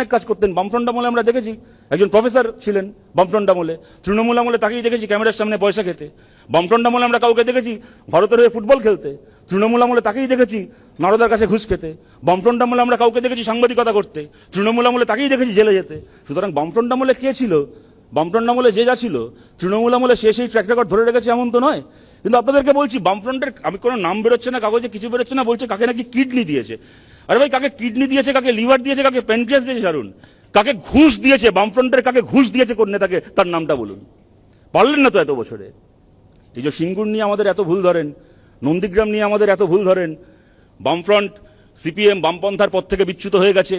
অনেক কাজ করতেন, বামফ্রন্ট আমলে আমরা দেখেছি, একজন প্রফেসর ছিলেন বামফ্রন্ট আমলে, তৃণমূল আমলে তাকেই দেখেছি ক্যামেরার সামনে পয়সা খেতে। বামফ্রন্ট আমলে আমরা কাউকে দেখেছি ভারতের হয়ে ফুটবল খেলতে, তৃণমূল আমলে তাকেই দেখেছি নারদার কাছে ঘুষ খেতে। বামফ্রন্ট আমলে আমরা কাউকে দেখেছি সাংবাদিকতা করতে, তৃণমূল আমলে তাকেই দেখেছি জেলে যেতে। সুতরাং বামফ্রন্ট আমলে কে ছিল? বামফ্রন্ট আমলে যে যা ছিল, তৃণমূল আমলে সে সেই ট্র্যাক রেকর্ড ধরে রেখেছে এমন তো নয়। কিন্তু আপনাদেরকে বলছি, বামফ্রন্টের, আমি কোনো নাম বেরোচ্ছে না, কাগজে কিছু বেরোচ্ছে না, বলছে কাকে নাকি কিডনি দিয়েছে। আরে ভাই, কাকে কিডনি দিয়েছে, কাকে লিভার দিয়েছে, কাকে প্যানক্রিয়াস দিয়েছে ছাড়ুন কাকে ঘুষ দিয়েছে, বামফ্রন্টের কাকে ঘুষ দিয়েছে কোন নেতাকে, তার নামটা বলুন। পারলেন না তো এত বছরে। এই যে সিঙ্গুর নিয়ে আমাদের এত ভুল ধরেন, নন্দীগ্রাম নিয়ে আমাদের এত ভুল ধরেন, বামফ্রন্ট, সিপিএম, বামপন্থার পথ থেকে বিচ্যুত হয়ে গেছে,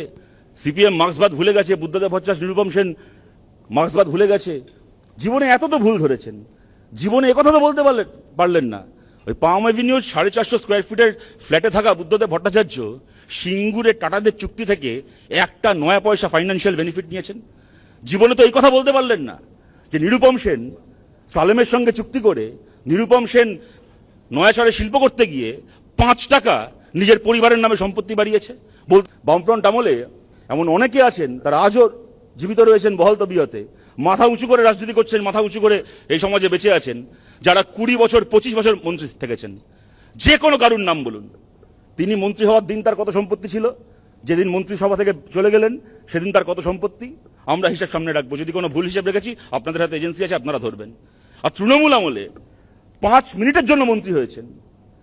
সিপিএম মার্ক্সবাদ ভুলে গেছে, বুদ্ধদেব ভট্টাচ নিরুপম সেন মার্ক্সবাদ ভুলে গেছে। জীবনে এত তো ভুল ধরেছেন। জীবনে একথা তো বলতে পারলেন পারলেন না। ওই পাম অ্যাভিনিউ সাড়ে চারশো স্কোয়ার ফিটের ফ্ল্যাটে থাকা বুদ্ধদেব ভট্টাচার্য সিঙ্গুরে টাটাদের চুক্তি থেকে একটা নয়া পয়সা ফাইন্যান্সিয়াল বেনিফিট নিয়েছেন। জীবনে তো এই কথা বলতে পারলেন না যে নিরুপম সেন সালেমের সঙ্গে চুক্তি করে নিরুপম সেন নয়া নয়াচরে শিল্প করতে গিয়ে পাঁচ টাকা নিজের পরিবারের নামে সম্পত্তি বাড়িয়েছে। বল বামফ্রন্ট আমলে এমন অনেকে আছেন, তারা আজও জীবিত রয়েছেন বহল তবিয়তে মাথা উঁচু করে রাজনীতি করছেন, মাথা উঁচু করে এই সমাজে বেঁচে আছেন, যারা কুড়ি বছর, পঁচিশ বছর মন্ত্রী থেকেছেন। যে কোনো কারুর নাম বলুন। তিনি মন্ত্রী হওয়ার দিন তার কত সম্পত্তি ছিল? যেদিন মন্ত্রিসভা থেকে চলে গেলেন, সেদিন তার কত সম্পত্তি? আমরা হিসাব সামনে রাখব। যদি কোনো ভুল হিসাব রেখেছি, আপনাদের হাতে এজেন্সি আছে, আপনারা ধরবেন। আর তৃণমূল আমলে পাঁচ মিনিটের জন্য মন্ত্রী হয়েছেন।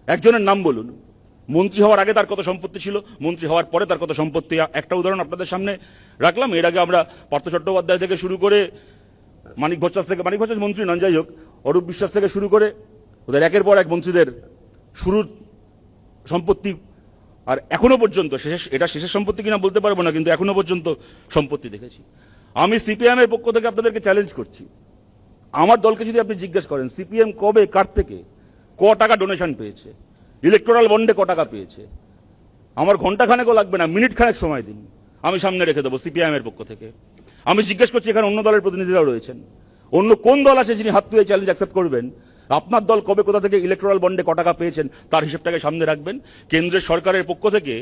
একজনের নাম বলুন। মন্ত্রী হওয়ার আগে তার কত সম্পত্তি ছিল, মন্ত্রী হওয়ার পরে তার কত সম্পত্তি, একটা উদাহরণ আপনাদের সামনে রাখলাম, এর আগে আমরা পার্থ চট্টোপাধ্যায় থেকে শুরু করে মানিক ভট্টাচ থেকে, মানিক ভট্টাচ মন্ত্রী নন, যাই হোক, অরূপ বিশ্বাস থেকে শুরু করে ওদের একের পর এক মন্ত্রীদের শুরুর সম্পত্তি, আর এখনও পর্যন্ত শেষ এটা শেষের সম্পত্তি কিনা বলতে পারব না, কিন্তু এখনও পর্যন্ত সম্পত্তি দেখেছি। আমি সিপিএম এর পক্ষ থেকে আপনাদেরকে চ্যালেঞ্জ করছি। আমার দলকে যদি আপনি জিজ্ঞেস করেন, সিপিএম কবে, কার থেকে, ক টাকা ডোনেশন পেয়েছে? ইলেকট্রাল বন্ডে ক টাকা পেয়েছে? আমার ঘণ্টা খানেকও লাগবে না মিনিট খানেক সময় দিন। আমি সামনে রেখে দেবো সিপিআইএম এর পক্ষ থেকে। আমি জিজ্ঞেস করছি, এখানে অন্য দলের প্রতিনিধিরাও রয়েছেন। অন্য কোন দল আছে যিনি হাত তুলে চ্যালেঞ্জ অ্যাকসেপ্ট করবেন? আপনার দল কবে কোথা থেকে ইলেকট্রাল বন্ডে ক টাকা পেয়েছেন, তার হিসেবটাকে সামনে রাখবেন। কেন্দ্রের সরকারের পক্ষ থেকে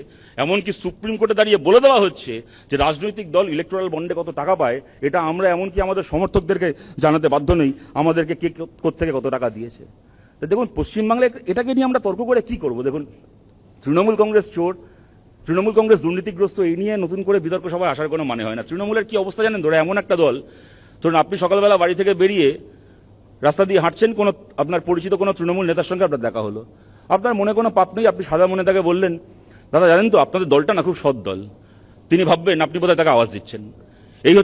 এমনকি সুপ্রিম কোর্টে দাঁড়িয়ে বলে দেওয়া হচ্ছে যে রাজনৈতিক দল ইলেকট্রাল বন্ডে কত টাকা পায়, এটা আমরা এমনকি আমাদের সমর্থকদেরকে জানাতে বাধ্য নই। আমাদেরকে কে থেকে কত টাকা দিয়েছে? তো দেখুন, পশ্চিমবাংলায় এটাকে নিয়ে আমরা তর্ক করে কি করব? দেখুন, তৃণমূল কংগ্রেস চোর, তৃণমূল কংগ্রেস দুর্নীতিগ্রস্ত, এই নিয়ে নতুন করে বিতর্ক সভায় আসার কোনো মানে হয় না। তৃণমূলের কি অবস্থা জানেন? ধরে, এমন একটা দল, ধরুন, আপনি সকালবেলা বাড়ি থেকে বেরিয়ে রাস্তা দিয়ে হাঁটছেন, কোনো আপনার পরিচিত কোনো তৃণমূল নেতার সঙ্গে আপনার দেখা হলো। আপনার মনে কোনো পাপ নেই, আপনি সাদা মনে তাকে বললেন, দাদা, জানেন তো, আপনাদের দলটা না খুব সৎ দল। তিনি ভাববেন, আপনি বোধহয় তাকে আওয়াজ দিচ্ছেন।